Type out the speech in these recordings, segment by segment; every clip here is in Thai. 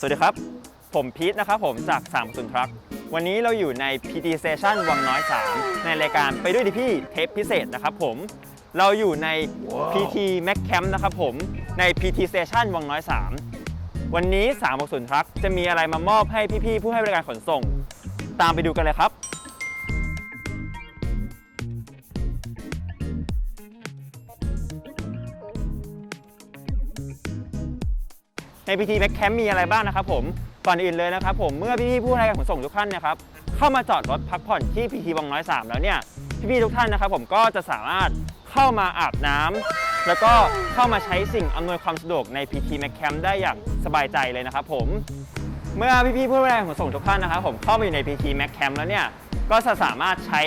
สวัสดีครับ ผมพีทนะครับผมจาก3ามศูนย์ทรัควันนี้เราอยู่ใน PT Station วังน้อย 3 ในรายการไปด้วยดิพี่เทปพิเศษนะครับผม เราอยู่ใน PT Mac Camp นะครับผม ใน PT Station วังน้อย 3 วันนี้3ามศูนย์ทรัคจะมีอะไรมามอบให้พี่ๆผู้ให้บริการขนส่ง ตามไปดูกันเลยครับ ในพิธีแบ็คแคมมีอะไรบ้างนะครับผมก่อนอื่นเลยนะครับผมเมื่อพี่ๆผู้ให้การขนส่งทุกท่านนะครับเข้ามาจอดรถพักผ่อนที่พีทีวังน้อย 3 แล้วเนี่ยพี่ๆทุกท่านนะครับผมก็จะสามารถเข้ามาอาบน้ำแล้วก็เข้ามาใช้สิ่งอำนวยความสะดวกในพีทีแม็กแคมได้อย่างสบายใจเลยนะครับผมเมื่อพี่ๆผู้ให้การขนส่งทุกท่านนะครับผมเข้ามาอยู่ใน PT Mac Camp แล้วเนี่ยก็จะสามารถใช้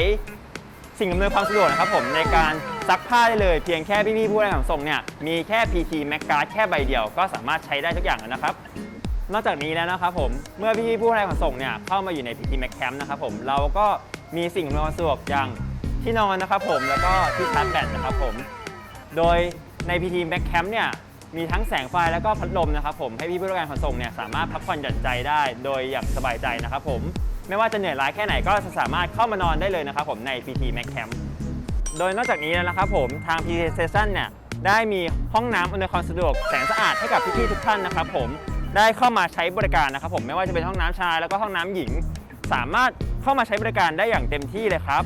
สิ่งอำนวยความสะดวกนะครับผมในการ ซักผ้าได้เลย เพียงแค่พี่ๆผู้ให้การขนส่งเนี่ยมีแค่ PT Mac Card แค่ใบเดียวก็สามารถใช้ได้ทุกอย่างแล้วนะครับ นอกจากนี้แล้วนะครับผมเมื่อพี่ๆผู้ให้การขนส่งเนี่ยเข้ามาอยู่ใน PT Mac Camp นะครับผมเราก็มีสิ่งอำนวยความสะดวกอย่างที่นอนนะครับผมแล้วก็ที่ชาร์จแบตนะครับผมโดยใน PT Mac Camp เนี่ยมีทั้งแสงไฟแล้วก็พัดลมนะครับผมให้พี่ผู้ประกันขนส่งเนี่ยสามารถพักผ่อนหย่อนใจได้ โดยอย่างสบายใจนะครับผมไม่ว่าจะเหนื่อยล้าแค่ไหนก็จะสามารถเข้ามานอนได้เลยนะครับผมใน PT Mac Camp โดยนอกจากนี้แล้วนะครับผมทาง PT Station เนี่ยได้มีห้องน้ำอำนวยความสะดวกแสนสะอาดให้กับพี่ๆทุกท่านนะครับผมได้เข้ามาใช้บริการนะครับผมไม่ว่าจะเป็นห้องน้ำชายแล้วก็ห้องน้ำหญิง สามารถเข้ามาใช้บริการได้อย่างเต็มที่เลยครับ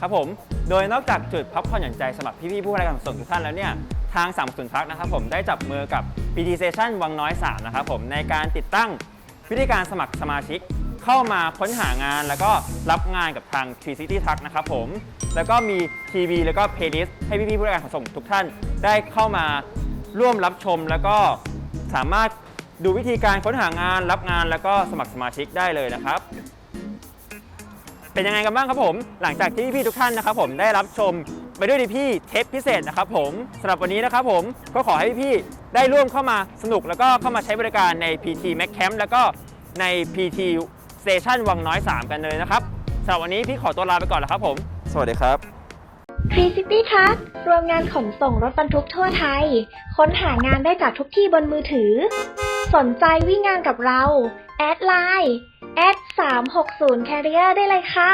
ครับผมโดยนอกจากจุดพักผ่อนหย่อนใจสำหรับพี่ๆผู้ให้การส่งทุกท่านแล้วเนี่ยทางสามศูนย์พักนะครับผมได้จับมือกับ PT Station วังน้อย 3 นะครับผมในการติดตั้งวิธีการสมัครสมาชิก เข้ามาค้นหางานแล้วก็รับงานกับทาง Tree City Tuck นะครับผม แล้วก็มีทีวีแล้วก็เพลย์ลิสต์ให้พี่ๆผู้ให้การขนส่งทุกท่านได้เข้ามาร่วมรับชม แล้วก็สามารถดูวิธีการค้นหางานรับงานแล้วก็สมัครสมาชิกได้เลยนะครับ เป็นยังไงกันบ้างครับผม หลังจากที่พี่ทุกท่านนะครับ ผมได้รับชมไปด้วยดีพี่เทปพิเศษนะครับผมสำหรับวันนี้นะครับผมก็ขอให้พี่ๆได้ร่วมเข้ามาสนุกแล้วก็เข้ามาใช้บริการใน PT Mac Camp แล้วก็ใน PT Station วังน้อย 3 กันเลยนะครับสำหรับวันนี้พี่ขอตัวลาไปก่อนแล้วครับผม สวัสดีครับฟรีซิตี้ทักรวมงานขนส่งรถบรรทุกทั่วไทย ค้นหางานได้จากทุกที่บนมือถือ สนใจวิ่งงานกับเรา แอดไลน์แอด360 Carrier ได้เลยค่ะ